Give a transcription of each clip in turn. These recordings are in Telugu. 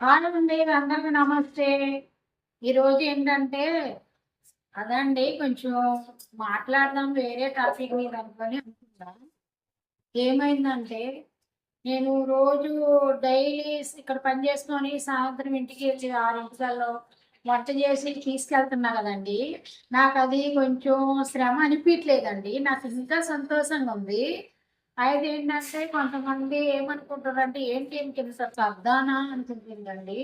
హాయ్ అండి అందరికి నమస్తే ఈరోజు ఏంటంటే అదండి కొంచెం మాట్లాడదాం వేరే టాపిక్ మీద అనుకొని అనుకున్నా ఏమైందంటే నేను రోజు డైలీ ఇక్కడ పని చేసుకొని సాయంత్రం ఇంటికి వెళ్ళి ఆరింటికల్లో వంట చేసి తీసుకెళ్తున్నా కదండి. నాకు అది కొంచెం శ్రమ అనిపించలేదండి నాకు ఇంకా సంతోషంగా ఉంది. అది ఏంటంటే కొంతమంది ఏమనుకుంటారంటే ఏంటి ఏం ఇంత సర్దానా? అనుకుంటుందండి.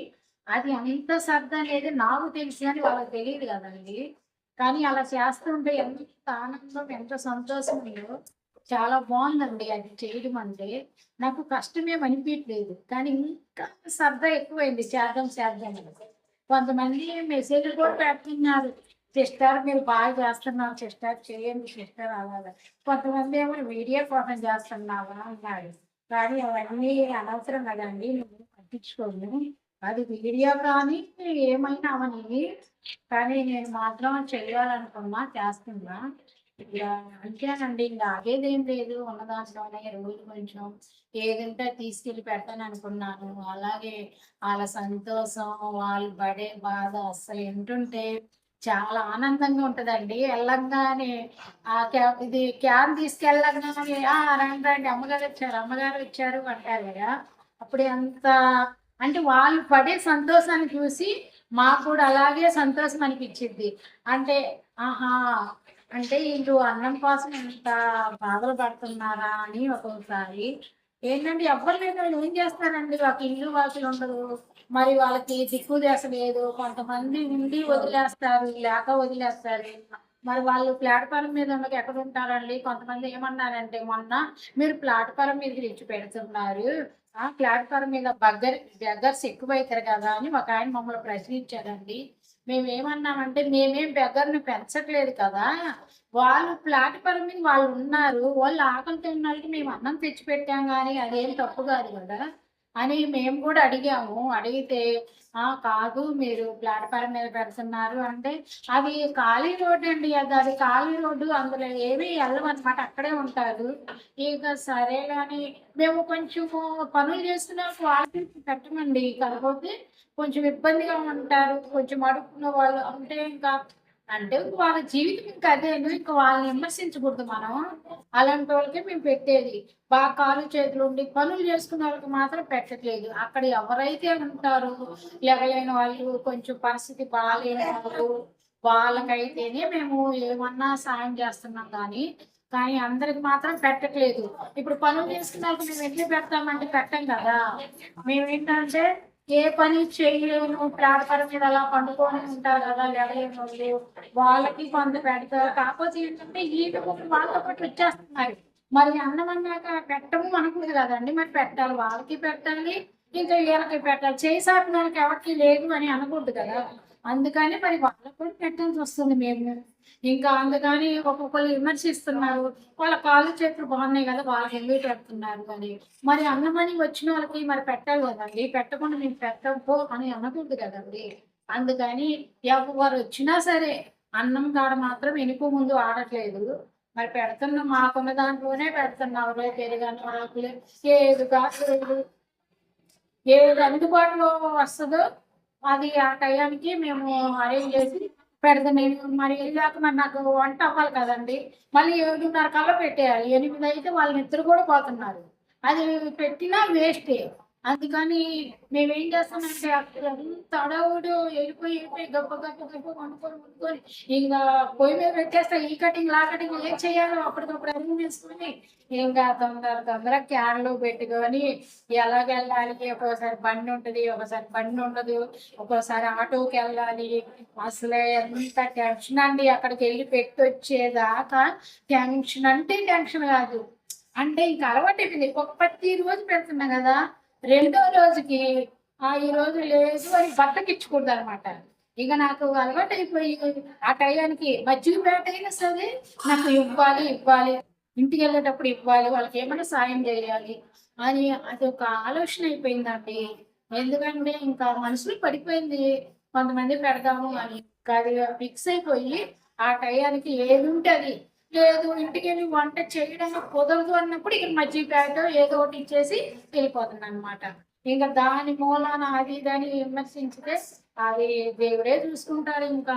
అది అంత సర్ద అనేది నాకు తెలుసు అని వాళ్ళకి తెలియదు కదండి. కానీ అలా చేస్తుంటే ఎంత ఆనందం ఎంత సంతోషం ఉందో చాలా బాగుందండి అది చేయడం అంటే. నాకు కష్టమేం అనిపించలేదు కానీ ఇంకా సరదా ఎక్కువైంది. చేద్దాం చేద్దాం కొంతమంది మెసేజ్ కూడా పెడుతున్నారు. సిస్టర్ మీరు బాగా చేస్తున్నారు సిస్టర్. చేయండి సిస్టర్ అలాగా కొంతమంది ఏమో వీడియో కోసం చేస్తున్నావా అన్నారు కానీ అవన్నీ అనవసరం కదండి నువ్వు పట్టించుకోను అది వీడియో కానీ ఏమైనా అవని కానీ నేను మాత్రం చేయాలనుకున్నా చేస్తున్నా. ఇక అంతేనండి ఇంకా ఆగేదేం లేదు. ఉన్న దాంట్లోనే రోజు కొంచెం ఏదంటే తీసుకెళ్ళి పెడతాను అనుకున్నాను అలాగే వాళ్ళ సంతోషం వాళ్ళు పడే బాధ అస్సలు వింటుంటే చాలా ఆనందంగా ఉంటుందండి. వెళ్ళంగానే ఆ క్యా ఇది క్యాన్ తీసుకెళ్ళంగానే రండి రండి అమ్మగారు వచ్చారు అమ్మగారు వచ్చారు అంటారు కదా. అప్పుడు ఎంత అంటే వాళ్ళు పడే సంతోషాన్ని చూసి మాకు కూడా అలాగే సంతోషం అనిపించింది అంటే ఆహా అంటే వీళ్ళు అన్నం కోసం ఎంత బాధలు పడుతున్నారా అని ఒక్కొక్కసారి ఏంటంటే ఎవ్వరు లేదు ఏం చేస్తారండి వాళ్ళకి ఇల్లు వాకిలు ఉండదు. మరి వాళ్ళకి దిక్కు దేశ లేదు. కొంతమంది ఉండి వదిలేస్తారు లేక వదిలేస్తారు. మరి వాళ్ళు ప్లాట్ఫారం మీద ఉండక ఎక్కడ ఉంటారండి? కొంతమంది ఏమన్నారంటే మొన్న మీరు ప్లాట్ఫారం మీద తెచ్చి పెడుతున్నారు. ఆ ప్లాట్ఫారం మీద బగ్గర్ బెగ్గర్స్ ఎక్కువైతారు కదా అని ఒక ఆయన మమ్మల్ని ప్రశ్నించారండి. మేమేమన్నామంటే మేమేం బెగ్గర్ని పెంచట్లేదు కదా. వాళ్ళు ప్లాట్ఫారం మీద వాళ్ళు ఉన్నారు వాళ్ళు ఆకలితో ఉన్నాళ్ళకి మేము అన్నం తెచ్చి పెట్టాం కానీ అదేం తప్పు కాదు కదా. అని మేము కూడా అడిగాము. అడిగితే ఆ కాదు మీరు ప్లాట్ఫారం మీద పెడుతున్నారు. అంటే అది ఖాళీ రోడ్డు అండి. అది అది ఖాళీ రోడ్డు. అందులో ఏమీ వెళ్ళమన్నమాట. అక్కడే ఉంటారు. ఇక సరే కానీ మేము కొంచెం పనులు చేస్తున్న వాళ్ళకి పెట్టమండి. కాకపోతే కొంచెం ఇబ్బందిగా ఉంటారు. కొంచెం అడుక్కున్న వాళ్ళు అంటే ఇంకా అంటే వాళ్ళ జీవితం ఇంకా అదే ఇంకా వాళ్ళని విమర్శించకూడదు మనం? అలాంటి వాళ్ళకి మేము పెట్టేది. బాగా కాలు చేతులు ఉండి పనులు చేసుకున్న వాళ్ళకి మాత్రం పెట్టట్లేదు. అక్కడ ఎవరైతే ఉంటారో ఎగలేని వాళ్ళు కొంచెం పరిస్థితి బాగాలేని వాళ్ళు వాళ్ళకైతేనే మేము ఏమన్నా సాయం చేస్తున్నాం కానీ కానీ అందరికి మాత్రం పెట్టట్లేదు. ఇప్పుడు పనులు చేసుకున్న వాళ్ళకి మేము ఎట్లా పెడతామంటే పెట్టం కదా. మేమేంటంటే ఏ పని చేయలేము ప్లాట్ఫారం మీద అలా పండుకొని ఉంటారు కదా లేవలేని వాళ్ళకి కొంత పెడతారు. కాకపోతే ఏంటంటే ఈత కూడా వాళ్ళతో పాటు వచ్చేస్తున్నారు. మరి అన్నం అన్నాక పెట్టము మనకు కదండి. మరి పెట్టాలి వాళ్ళకి పెట్టాలి ఇంకా వీళ్ళకి పెట్టాలి. చేయి వాళ్ళకి ఎవరికి లేదు అని అనకూడదు కదా. అందుకని మరి వాళ్ళకి కూడా పెట్టాల్సి వస్తుంది మేము. ఇంకా అందుకని ఒక్కొక్కరు విమర్శిస్తున్నారు. వాళ్ళ కాళ్ళు చేతులు బాగున్నాయి కదా వాళ్ళకి ఎందుకు పెడుతున్నారు అని. మరి అన్నమని వచ్చిన వాళ్ళకి మరి పెట్టాలి కదండి. పెట్టకుండా మేము పెట్టకపో అని అనకూడదు కదండి. అందుకని ఎవరు వచ్చినా సరే అన్నం కాడ మాత్రం వెనుక ముందు ఆడట్లేదు. మరి పెడుతున్నాం మాకున్న దాంట్లోనే పెడుతున్నాం. రోజు ఆకులు. ఏది కాదు ఏది అందుబాటులో వస్తుందో అది ఆ టయానికి మేము అరేంజ్ చేసి పెడతాను నేను మరి వెళ్ళాక మరి నాకు వంట అవ్వాలి కదండి. మళ్ళీ ఏడున్నర కల్లా పెట్టేయాలి. ఎనిమిది అయితే వాళ్ళ నిద్ర కూడా పోతున్నారు. అది పెట్టినా వేస్టే అందుకని మేమేం చేస్తామంటే తడవుడు వెళ్ళిపోయి వెళ్ళిపోయి గొప్ప గొప్ప గొప్ప వండుకొని వండుకొని ఇంకా పొయ్యి మీద పెట్టేస్తే ఈ కటింగ్ లా కటింగ్ ఏం చేయాలో అప్పటికప్పుడు అన్ని వేసుకొని ఇంకా తొందర తొందర క్యాన్లో పెట్టుకొని ఎలాగెళ్ళాలి? ఒక్కోసారి బండి ఉంటుంది ఒకసారి బండి ఉండదు ఒక్కోసారి ఆటోకి వెళ్ళాలి. అసలు ఎంత టెన్షన్ అండి అక్కడికి వెళ్ళి పెట్టొచ్చేదాకా టెన్షన్ అంటే టెన్షన్ కాదు. అంటే ఇంకా అలవాటు అయిపోయింది ఒక ప్రతి రోజు పెడుతున్నా కదా రెండో రోజుకి ఆ ఈ రోజు లేదు అని బట్టకిచ్చుకూడదు అనమాట ఇక నాకు అలవాటు అయిపోయి ఆ టయానికి మజ్జిగ పేట అయినా సరే నాకు ఇవ్వాలి ఇవ్వాలి. ఇంటికి వెళ్ళేటప్పుడు ఇవ్వాలి వాళ్ళకి ఏమైనా సాయం చేయాలి అని అది ఒక ఆలోచన అయిపోయిందండి. ఎందుకంటే ఇంకా మనసులో పడిపోయింది కొంతమంది పెడదాము అని. కాదు ఫిక్స్ అయిపోయి ఆ టయానికి ఏది ఉంటే అది. లేదు ఇంటికి వెళ్ళి వంట చేయడానికి కుదరదు అన్నప్పుడు ఇక్కడ మజ్జిగ ప్యాకెట్ ఏదో ఒకటి ఇచ్చేసి వెళ్ళిపోతుంది అనమాట ఇంకా దాని మూలాన అది దాన్ని విమర్శించితే అది దేవుడే చూసుకుంటారు ఇంకా.